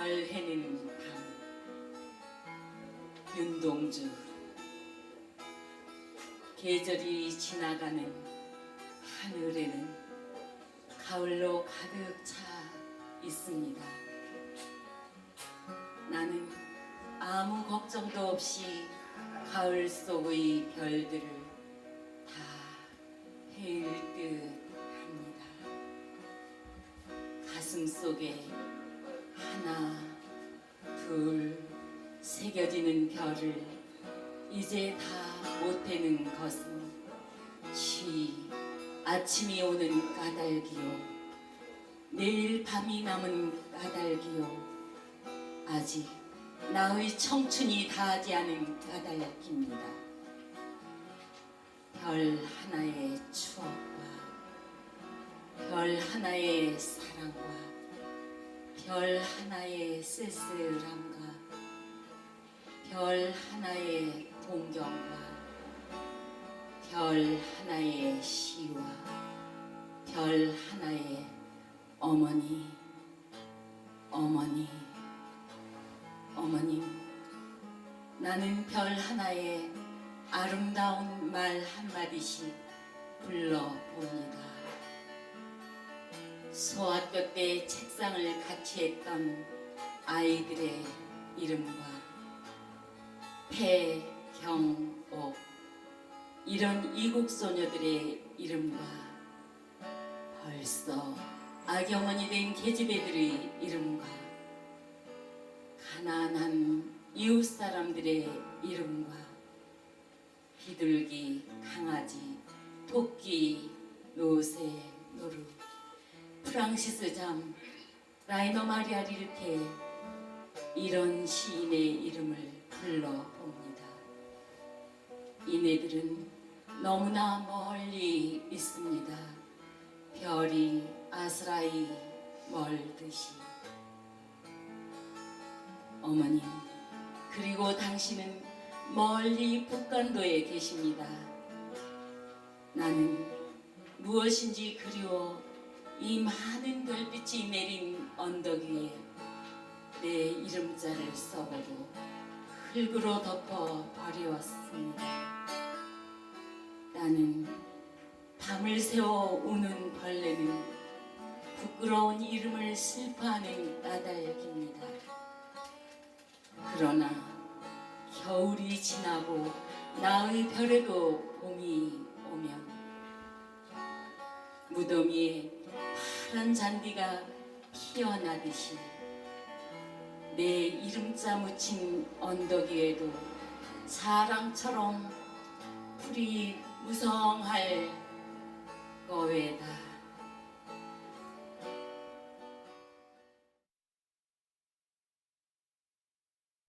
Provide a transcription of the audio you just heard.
별 해내는 밤 윤동주. 계절이 지나가는 하늘에는 가을로 가득 차 있습니다. 나는 아무 걱정도 없이 가을 속의 별들을 다 헤일 듯 합니다. 가슴 속에 하나, 둘, 새겨지는 별을 이제 다 못되는 것은 쉬 아침이 오는 까닭이요. 내일 밤이 남은 까닭이요. 아직 나의 청춘이 다하지 않은 까닭입니다. 별 하나의 추억과 별 하나의 사랑과 별 하나의 쓸쓸함과 별 하나의 동경과 별 하나의 시와 별 하나의 어머니 어머니 어머님. 나는 별 하나의 아름다운 말 한마디씩 불러봅니다 소학교 때 책상을 같이 했던 아이들의 이름과 배경옥 이런 이국 소녀들의 이름과 벌써 악영원이 된 계집애들의 이름과 가난한 이웃 사람들의 이름과 비둘기, 강아지, 토끼, 노새, 프랑시스 잠, 라이너 마리아 릴케 이런 시인의 이름을 불러봅니다. 이네들은 너무나 멀리 있습니다. 별이 아스라이 멀듯이. 어머님, 그리고 당신은 멀리 북간도에 계십니다. 나는 무엇인지 그리워 이 많은 별빛이 내린 언덕 위에 내 이름자를 써보고 흙으로 덮어 버리었습니다. 나는 밤을 새워 우는 벌레는 부끄러운 이름을 슬퍼하는 까닭입니다. 그러나 겨울이 지나고 나의 별에도 봄이 오면 무더미에 파란 잔디가 피어나듯이 내 이름자 묻힌 언덕 위에도 사랑처럼 풀이 무성할 거에다